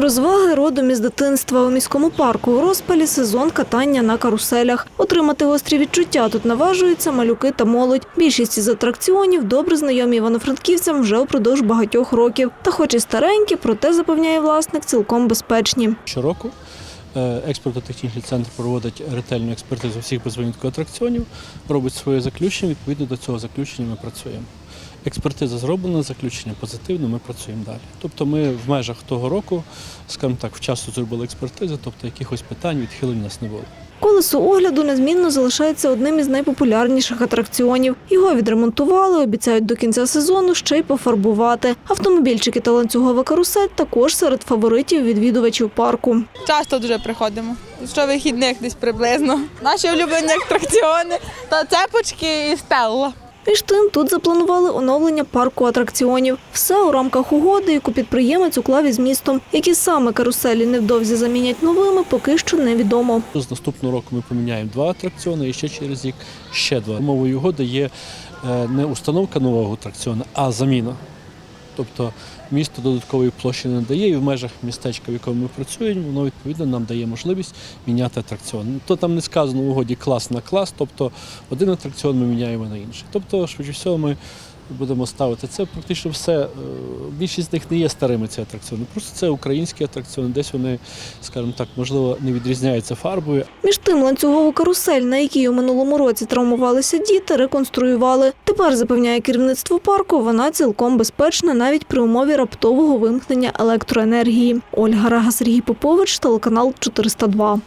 Розваги родом із дитинства у міському парку у розпалі сезон катання на каруселях. Отримати гострі відчуття тут наважуються малюки та молодь. Більшість із атракціонів добре знайомі івано-франківцям вже упродовж багатьох років. Та, хоч і старенькі, проте запевняє власник, цілком безпечні. Щороку е, експертно-технічний центр проводить ретельну експертизу всіх без винятку атракціонів, робить своє заключення. Відповідно до цього заключення ми працюємо. Експертиза зроблена, заключення позитивне, ми працюємо далі. Тобто ми в межах того року, скажімо так, вчасно зробили експертизу, тобто якихось питань, відхилень у нас не було. Колесо огляду незмінно залишається одним із найпопулярніших атракціонів. Його відремонтували, обіцяють до кінця сезону ще й пофарбувати. Автомобільчики та ланцюгова карусель також серед фаворитів відвідувачів парку. Часто дуже приходимо. Що вихідних десь приблизно. Наші улюблені атракціони та цепочки і стелла. Між тим, тут запланували оновлення парку атракціонів. Все у рамках угоди, яку підприємець уклав із містом. Які саме каруселі невдовзі замінять новими, поки що невідомо. З наступного року ми поміняємо два атракціони і ще через рік ще два. Мовою угоди є е, не установка нового атракціону, а заміна. Тобто місто додаткової площі не дає, і в межах містечка, в якому ми працюємо, воно відповідно нам дає можливість міняти атракціон. То там не сказано в угоді клас на клас, тобто один атракціон ми міняємо на інший. Тобто, швидше всього, ми будемо ставити це практично все. е, Більшість з них не є старими ці атракціони. Просто це українські атракціони, десь вони, скажімо так, можливо, не відрізняються фарбою, Між тим, ланцюгову карусель, на якій у минулому році травмувалися діти, реконструювали. Тепер запевняє керівництво парку, вона цілком безпечна навіть при умові раптового вимкнення електроенергії. Ольга Рага, Сергій Попович, телеканал 402.